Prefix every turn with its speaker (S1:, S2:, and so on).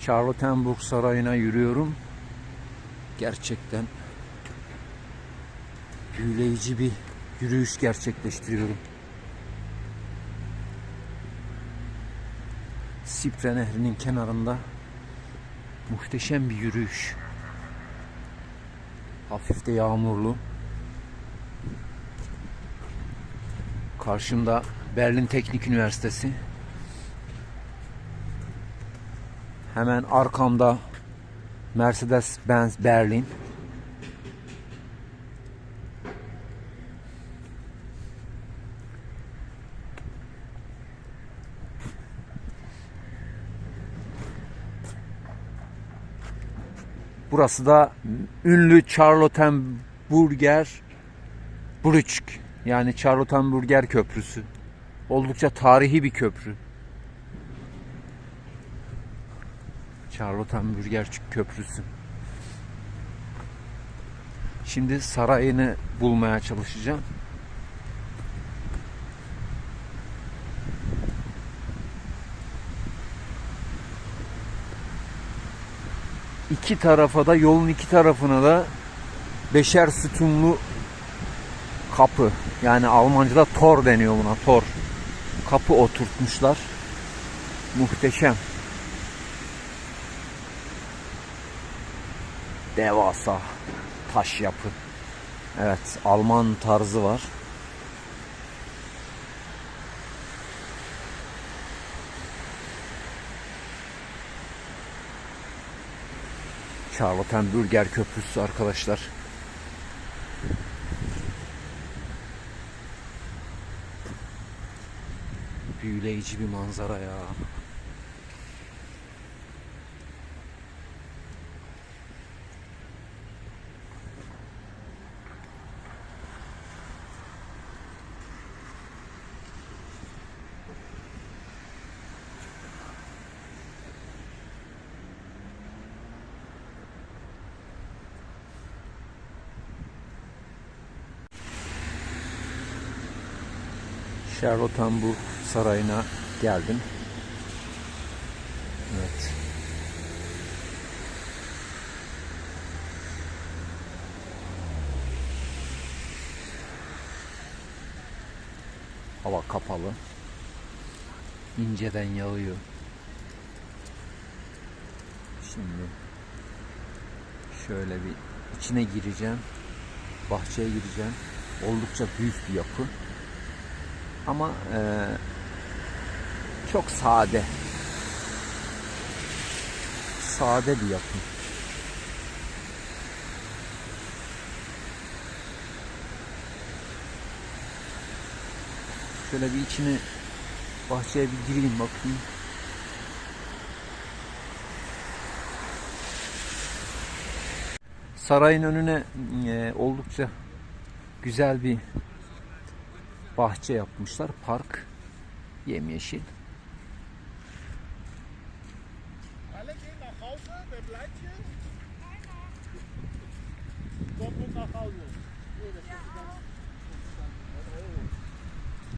S1: Charlottenburg Sarayı'na yürüyorum. Gerçekten büyüleyici bir yürüyüş gerçekleştiriyorum. Sipre Nehri'nin kenarında muhteşem bir yürüyüş. Hafif de yağmurlu. Karşımda Berlin Teknik Üniversitesi. Hemen arkamda Mercedes-Benz Berlin. Burası da ünlü Charlottenburger Brück yani Charlottenburger Köprüsü. Oldukça tarihi bir köprü. Charlottenburger Köprüsü. Şimdi sarayını bulmaya çalışacağım. İki tarafa da yolun iki tarafına da beşer sütunlu kapı. Yani Almanca'da tor deniyor buna tor. Kapı oturtmuşlar. Muhteşem. Devasa taş yapı. Evet, Alman tarzı var. Charlottenburger Köprüsü arkadaşlar. Büyüleyici bir manzara ya. Charlottenburg Sarayı'na geldim. Evet. Hava kapalı. İnceden yağıyor. Şimdi şöyle bir içine gireceğim. Bahçeye gireceğim. Oldukça büyük bir yapı. Ama eee, çok sade. Sade bir yapı. Şöyle bir içine bahçeye bir gireyim bakayım. Sarayın önüne eee, oldukça güzel bir bahçe yapmışlar. Park yemyeşil.
S2: Kommt nach Hause. Nee, das ist ganz